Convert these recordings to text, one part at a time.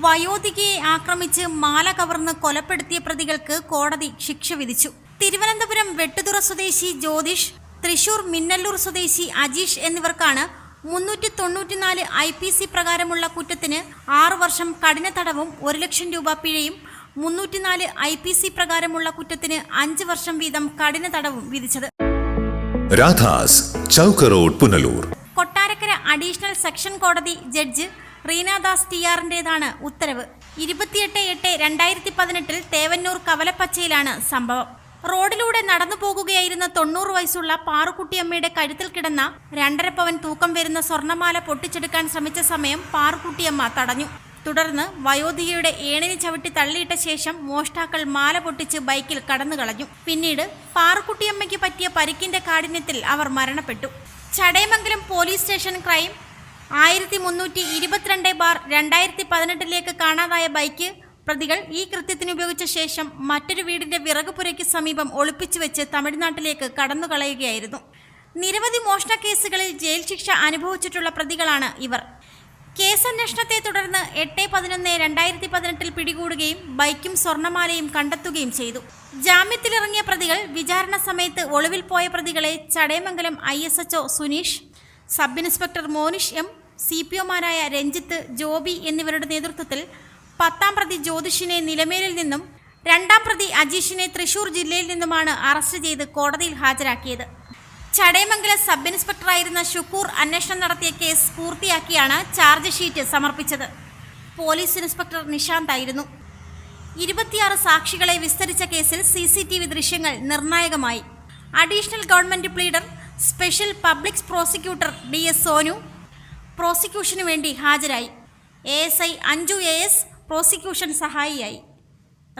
വയോധികയെ ആക്രമിച്ച് മാല കവർന്ന് കൊലപ്പെടുത്തിയ പ്രതികൾക്ക് കോടതി ശിക്ഷ വിധിച്ചു. തിരുവനന്തപുരം വെട്ടുതുറ സ്വദേശി ജ്യോതിഷ് തൃശൂർ മിന്നല്ലൂർ സ്വദേശി അജീഷ് എന്നിവർക്കാണ് മുന്നൂറ്റി തൊണ്ണൂറ്റിനാല് ഐ പി സി പ്രകാരമുള്ള കുറ്റത്തിന് ആറു വർഷം കഠിന തടവും ഒരു ലക്ഷം രൂപ പിഴയും മുന്നൂറ്റിനാല് ഐ പി സി പ്രകാരമുള്ള കുറ്റത്തിന് അഞ്ച് വർഷം വീതം കഠിന തടവും വിധിച്ചത്. Radhas Chowk road Punalur. Kottarakkara additional session കോടതി ജഡ്ജ് റീനാദാസ് ടി ആറിന്റെതാണ് ഉത്തരവ്. ഇരുപത്തിയെട്ട് എട്ട് രണ്ടായിരത്തി പതിനെട്ടിൽ തേവന്നൂർ കവലപ്പച്ചയിലാണ് സംഭവം. റോഡിലൂടെ നടന്നു പോകുകയായിരുന്ന തൊണ്ണൂറ് വയസ്സുള്ള പാറുക്കുട്ടിയമ്മയുടെ കഴുത്തിൽ കിടന്ന രണ്ടര പവൻ തൂക്കം വരുന്ന സ്വർണമാല പൊട്ടിച്ചെടുക്കാൻ ശ്രമിച്ച സമയം പാറുക്കുട്ടിയമ്മ തടഞ്ഞു. തുടർന്ന് വയോധികയുടെ ഏണിന് ചവിട്ടി തള്ളിയിട്ട ശേഷം മോഷ്ടാക്കൾ മാല പൊട്ടിച്ച് ബൈക്കിൽ കടന്നു കളഞ്ഞു. പിന്നീട് പാറുക്കുട്ടിയമ്മയ്ക്ക് പറ്റിയ പരിക്കിന്റെ കാഠിന്യത്തിൽ അവർ മരണപ്പെട്ടു. ചടയമംഗലം പോലീസ് സ്റ്റേഷൻ ക്രൈം ആയിരത്തി മുന്നൂറ്റി ഇരുപത്തിരണ്ട് ബാർ രണ്ടായിരത്തി പതിനെട്ടിലേക്ക് കാണാതായ ബൈക്ക് പ്രതികൾ ഈ കൃത്യത്തിന് ഉപയോഗിച്ച ശേഷം മറ്റൊരു വീടിന്റെ വിറകുപുരയ്ക്ക് സമീപം ഒളിപ്പിച്ചു വെച്ച് തമിഴ്നാട്ടിലേക്ക് കടന്നു കളയുകയായിരുന്നു നിരവധി മോഷണ കേസുകളിൽ ജയിൽ ശിക്ഷ അനുഭവിച്ചിട്ടുള്ള പ്രതികളാണ് ഇവർ. കേസന്വേഷണത്തെ തുടർന്ന് എട്ട് പതിനൊന്ന് രണ്ടായിരത്തി പതിനെട്ടിൽ പിടികൂടുകയും ബൈക്കും സ്വർണമാലയും കണ്ടെത്തുകയും ചെയ്തു. ജാമ്യത്തിലിറങ്ങിയ പ്രതികൾ വിചാരണ സമയത്ത് ഒളിവിൽ പോയ പ്രതികളെ Chadayamangalam I Suneesh sub inspector Monish M C P ഒമാരായ Ranjith Joby എന്നിവരുടെ നേതൃത്വത്തിൽ പത്താം പ്രതി ജ്യോതിഷിനെ നിലമേലിൽ നിന്നും രണ്ടാം പ്രതി അജീഷിനെ തൃശൂർ ജില്ലയിൽ നിന്നുമാണ് അറസ്റ്റ് ചെയ്ത് കോടതിയിൽ ഹാജരാക്കിയത്. ചടയമംഗലം സബ് ഇൻസ്പെക്ടറായിരുന്ന ഷുക്കൂർ അന്വേഷണം നടത്തിയ കേസ് പൂർത്തിയാക്കിയാണ് ചാർജ് ഷീറ്റ് സമർപ്പിച്ചത്. പോലീസ് ഇൻസ്പെക്ടർ നിശാന്ത് ആയിരുന്നു. ഇരുപത്തിയാറ് സാക്ഷികളെ വിസ്തരിച്ച കേസിൽ സി സി ടി വി ദൃശ്യങ്ങൾ നിർണായകമായി. Additional government pleader special public prosecutor D S Sonu പ്രോസിക്യൂഷനു വേണ്ടി ഹാജരായി. A S I Anju A S prosecution സഹായിയായി.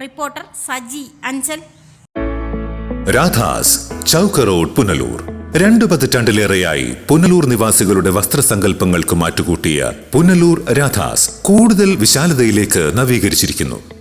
റിപ്പോർട്ടർ സജി അഞ്ചൽ. രാധാസ് ചൗക്ക് റോഡ് പുനലൂർ. രണ്ടു പതിറ്റാണ്ടിലേറെയായി പുനലൂർ നിവാസികളുടെ വസ്ത്രസങ്കല്പങ്ങൾക്ക് മാറ്റുകൂട്ടിയ പുനലൂർ രാധാസ് കൂടുതൽ വിശാലതയിലേക്ക് നവീകരിച്ചിരിക്കുന്നു.